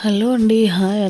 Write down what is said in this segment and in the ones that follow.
Hello అండి hi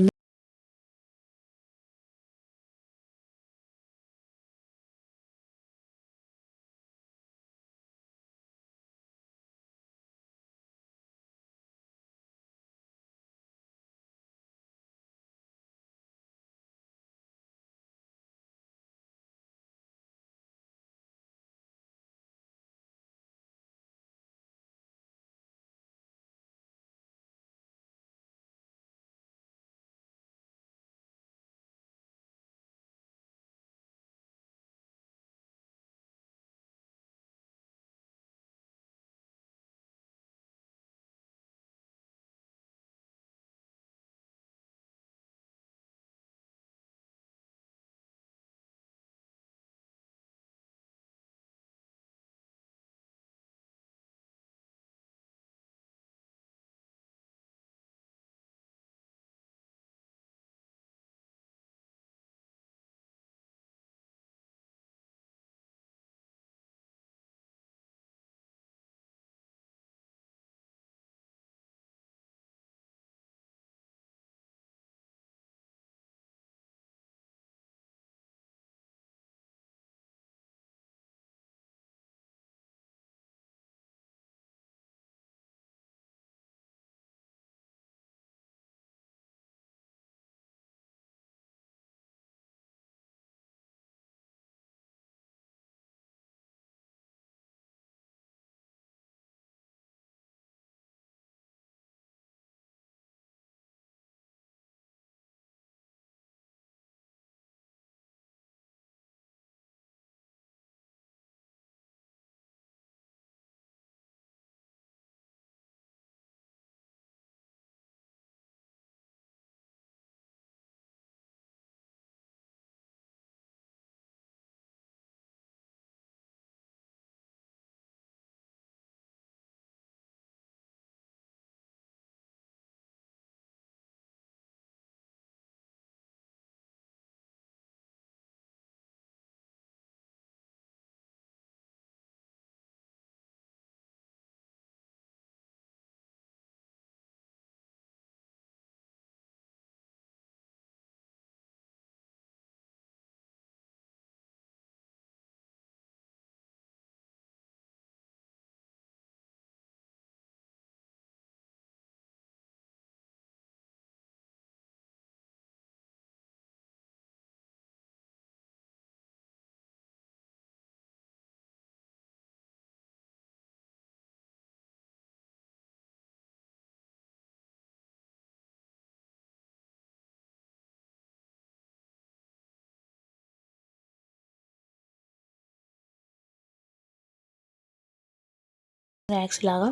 snacks లాగా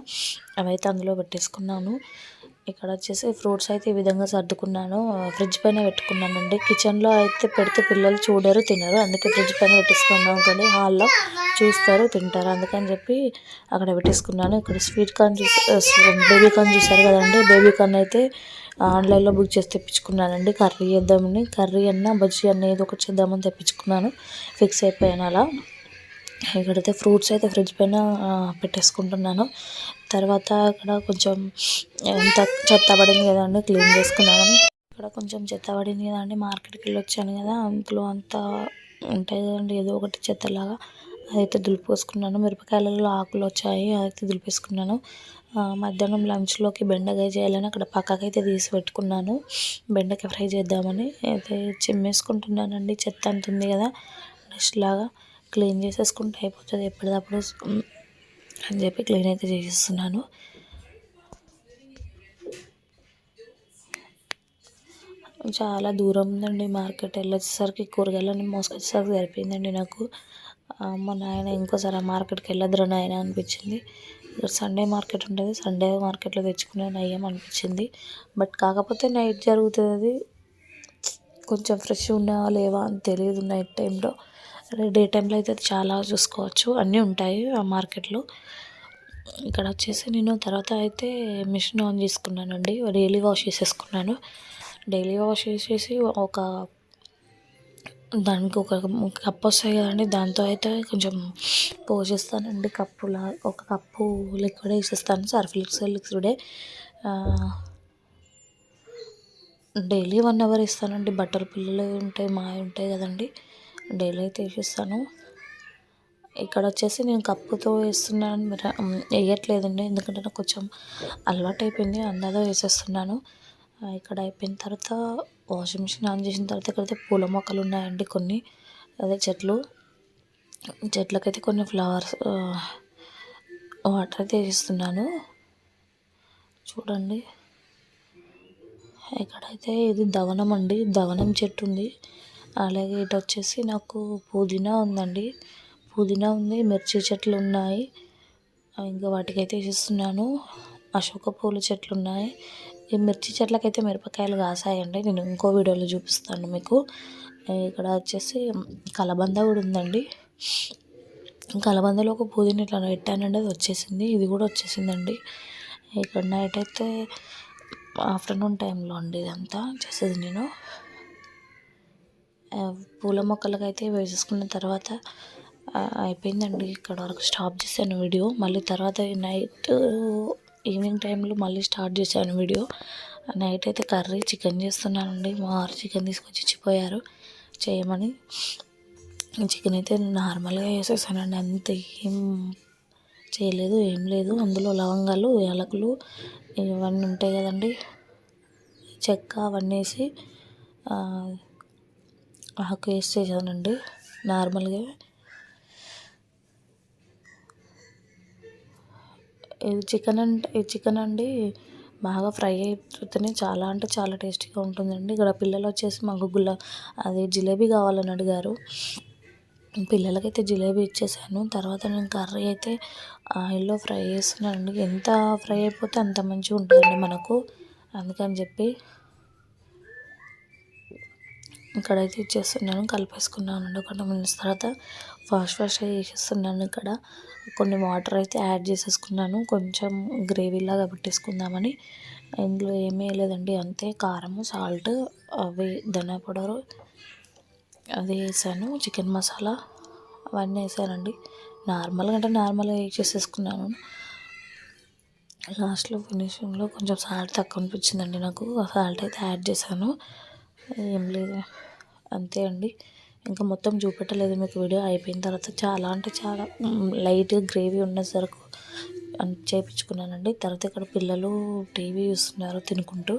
అవైతే అందులో పెట్టేసుకున్నాను. ఇక్కడ వచ్చేసి ఫ్రూట్స్ అయితే ఈ విధంగా సర్దుకున్నాను. ఫ్రిడ్జ్ పైన పెట్టుకున్నానండి. కిచెన్లో అయితే పెడితే పిల్లలు చూడరు తినరు. అందుకే ఫ్రిడ్జ్ పైన పెట్టేసుకున్నాం కానీ హాల్లో చూస్తారు తింటారు. అందుకని చెప్పి అక్కడ పెట్టేసుకున్నాను. ఇక్కడ స్వీట్ కార్న్ చూసి బేబీ కార్న్ చూసారు కదండి. బేబీ కార్న్ అయితే ఆన్లైన్లో బుక్ చేసి తెప్పించుకున్నానండి. కర్రీ చేద్దామని. కర్రీ అన్న బజ్జీ అన్న ఏదో ఒకటి చేద్దామని తెప్పించుకున్నాను. ఫిక్స్ అయిపోయాను అలా. ఇక్కడైతే ఫ్రూట్స్ అయితే ఫ్రిడ్జ్ పైన పెట్టేసుకుంటున్నాను. తర్వాత అక్కడ కొంచెం ఎంత చెత్త పడింది కదండి క్లీన్ చేసుకున్నామని ఇక్కడ కొంచెం చెత్త పడింది కదండి మార్కెట్కి వెళ్ళి వచ్చాను కదా అందులో అంతా ఉంటాయి కదండి ఏదో ఒకటి చెత్తలాగా. అదైతే దులిపేసుకున్నాను. మిరపకాయలలో ఆకులు వచ్చాయి అదైతే దులిపేసుకున్నాను. మధ్యాహ్నం లంచ్లోకి బెండకాయ చేయాలని అక్కడ పక్కకైతే తీసి పెట్టుకున్నాను. బెండకాయ ఫ్రై చేద్దామని అయితే చిమ్మేసుకుంటున్నానండి. చెత్త అంత ఉంది కదా డస్ట్ లాగా క్లీన్ చేసేసుకుంటే అయిపోతుంది ఎప్పటికప్పుడు అని చెప్పి క్లీన్ అయితే చేసేస్తున్నాను. చాలా దూరం ఉందండి మార్కెట్ వెళ్ళేసరికి కూరగాయలన్నీ మోసుకొచ్చేసరికి సరిపోయిందండి నాకు. మా నాయన ఇంకోసారి ఆ మార్కెట్కి వెళ్ళొద్దురా నాయన అనిపించింది. సండే మార్కెట్ ఉంటుంది సండే మార్కెట్లో తెచ్చుకునే నయ్యం అనిపించింది. బట్ కాకపోతే నైట్ జరుగుతుంది అది. కొంచెం ఫ్రెష్ ఉన్నావా లేవా అని తెలియదు నైట్ టైంలో. డే టైంలో అయితే చాలా చూసుకోవచ్చు. అన్నీ ఉంటాయి ఆ మార్కెట్లో. ఇక్కడ వచ్చేసి నేను తర్వాత అయితే మిషన్ ఆన్ చేసుకున్నానండి. డైలీ వాష్ చేసేసుకున్నాను. డైలీ వాష్ చేసేసి ఒక దానికి ఒక కప్ వస్తాయి కదండి. దాంతో అయితే కొంచెం పోసేస్తానండి కప్పులా ఒక కప్పు లిక్విడ్ వేసేస్తాను. సర్ఫ్ లిక్విడే. డైలీ వన్ అవర్ ఇస్తానండి బట్టల పిల్లలు ఉంటాయి మా ఉంటాయి కదండి. డైలీ అయితే వేసిస్తాను. ఇక్కడ వచ్చేసి నేను కప్పుతో వేస్తున్నాను. వేయట్లేదండి. ఎందుకంటే నాకు కొంచెం అలవాటు అయిపోయింది అందాలో వేసేస్తున్నాను ఇక్కడ అయిపోయిన తర్వాత వాషింగ్ మిషన్ ఆన్ చేసిన తర్వాత ఇక్కడైతే పూల మొక్కలు ఉన్నాయండి కొన్ని. అదే చెట్లు. చెట్లకైతే కొన్ని ఫ్లవర్స్ వాటర్ అయితే వేస్తున్నాను చూడండి. ఇక్కడైతే ఇది దవనం అండి. దవనం చెట్టు ఉంది. అలాగే ఇటు వచ్చేసి నాకు పుదీనా ఉందండి. పుదీనా ఉంది మిర్చి చెట్లు ఉన్నాయి ఇంకా వాటికైతే వేసిస్తున్నాను. అశోక పూల చెట్లు ఉన్నాయి ఈ మిర్చి చెట్లకైతే మిరపకాయలు కాసాయండి. నేను ఇంకో వీడియోలో చూపిస్తాను మీకు. ఇక్కడ వచ్చేసి కలబంద కూడా ఉందండి. కలబందలో ఒక పుదీనా ఇట్లా పెట్టానండి అది వచ్చేసింది. ఇది కూడా వచ్చేసిందండి. ఇక్కడ నైట్ అయితే ఆఫ్టర్నూన్ టైంలో అండి ఇదంతా చేసేది నేను. పూల మొక్కలకైతే వేసేసుకున్న తర్వాత అయిపోయిందండి. ఇక్కడ వరకు స్టాప్ చేశాను వీడియో మళ్ళీ తర్వాత నైట్ ఈవినింగ్ టైంలో మళ్ళీ స్టార్ట్ చేశాను వీడియో నైట్ అయితే కర్రీ చికెన్ చేస్తున్నానండి. మా వారు చికెన్ తీసుకొచ్చి ఇచ్చిపోయారు. చేయమని చికెన్ అయితే నార్మల్గా వేసేసానండి. అంత ఏం చేయలేదు ఏం లేదు. అందులో లవంగాలు యాలకులు ఇవన్నీ ఉంటాయి కదండి. చెక్క అవన్నీ వేసి ఆకు వేసి చేశానండి నార్మల్గా ఇది చికెన్ అంటే చికెన్ అండి. బాగా ఫ్రై అయిపోతేనే చాలా అంటే చాలా టేస్టీగా ఉంటుందండి. ఇక్కడ పిల్లలు వచ్చేసి మాకు గుల్ల అది జిలేబీ కావాలని అడిగారు. పిల్లలకైతే జిలేబీ ఇచ్చేసాను. తర్వాత నేను కర్రీ అయితే ఆయిల్లో ఫ్రై చేస్తున్నానండి. ఎంత ఫ్రై అయిపోతే అంత మంచిగా ఉంటుందండి మనకు. అందుకని చెప్పి ఇక్కడైతే ఇచ్చేస్తున్నాను. కలిపేసుకున్నాను ఒక మినిట్స్ తర్వాత ఫాస్ట్ ఫాస్ట్గా చేసేస్తున్నాను ఇక్కడ. కొన్ని వాటర్ అయితే యాడ్ చేసేసుకున్నాను. కొంచెం గ్రేవీలాగా పెట్టేసుకుందామని. ఇందులో ఏమీ లేదండి అంతే. కారము సాల్ట్ అవి ధనియా పౌడరు అది వేసాను. చికెన్ మసాలా అవన్నీ వేసానండి. నార్మల్గా అంటే నార్మల్గా వేసేసుకున్నాను లాస్ట్లో ఫినిషింగ్లో కొంచెం సాల్ట్ తక్కువ అనిపించిందండి నాకు. ఆ సాల్ట్ అయితే యాడ్ చేశాను. ఏం లేదు. అంతే అండి. ఇంకా మొత్తం చూపెట్టలేదు మీకు వీడియో అయిపోయిన తర్వాత. చాలా అంటే చాలా లైట్గా గ్రేవీ ఉన్న సరుకు చేయించుకున్నానండి తర్వాత ఇక్కడ పిల్లలు టీవీ చూస్తున్నారు తినుకుంటూ.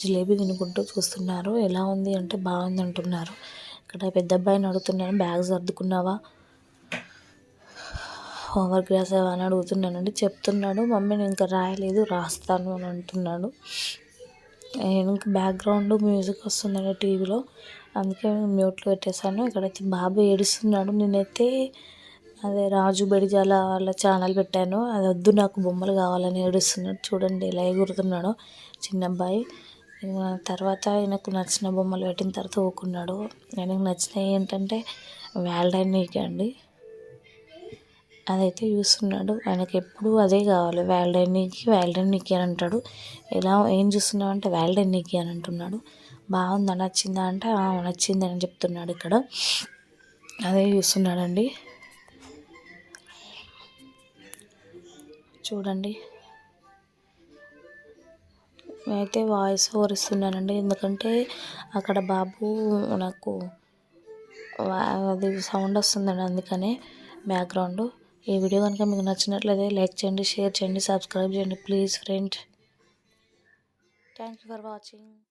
జిలేబీ తినుకుంటూ చూస్తున్నారు. ఎలా ఉంది అంటే బాగుంది అంటున్నారు. ఇక్కడ పెద్ద అబ్బాయిని అడుగుతున్నాను బ్యాగ్ సర్దుకున్నావా? హోంవర్క్ రాసావా అని అడుగుతున్నానండి. చెప్తున్నాడు. మమ్మీ నేను ఇంకా రాయలేదు రాస్తాను అని అంటున్నాడు. వెనక బ్యాక్గ్రౌండ్ మ్యూజిక్ వస్తుందండి టీవీలో. అందుకే మ్యూట్లో పెట్టేశాను. ఇక్కడైతే బాబు ఏడుస్తున్నాడు. నేనైతే అదే రాజు బెడిజాల వాళ్ళ ఛానల్ పెట్టాను. అది వద్దు నాకు బొమ్మలు కావాలని ఏడుస్తున్నాడు. చూడండి ఇలా ఎగురుతున్నాడు చిన్న అబ్బాయి తర్వాత ఆయనకు నచ్చిన బొమ్మలు పెట్టిన తర్వాత ఊకున్నాడు ఆయనకు నచ్చినవి ఏంటంటే వ్యాల్డైన్ నీకే అండి. అదైతే చూస్తున్నాడు. ఆయనకి ఎప్పుడు అదే కావాలి. వ్యాల్డైన్ నీకి వ్యాల్డైన్ నీకి అని అంటాడు. ఎలా ఏం చూస్తున్నావు అంటే వ్యాల్డైన్ నీకి అని అంటున్నాడు. బాగుందా? నచ్చిందా? అంటే నచ్చింది అని చెప్తున్నాడు ఇక్కడ. అదే చూస్తున్నాడండి. చూడండి. నేనైతే వాయిస్ ఓవర్ ఇస్తున్నానండి ఎందుకంటే అక్కడ బాబు నాకు అది సౌండ్ వస్తుందండి అందుకనే బ్యాక్గ్రౌండ్. ఈ వీడియో కనుక మీకు నచ్చినట్లయితే లైక్ చేయండి షేర్ చేయండి సబ్స్క్రైబ్ చేయండి. Please friend. Thank you for watching.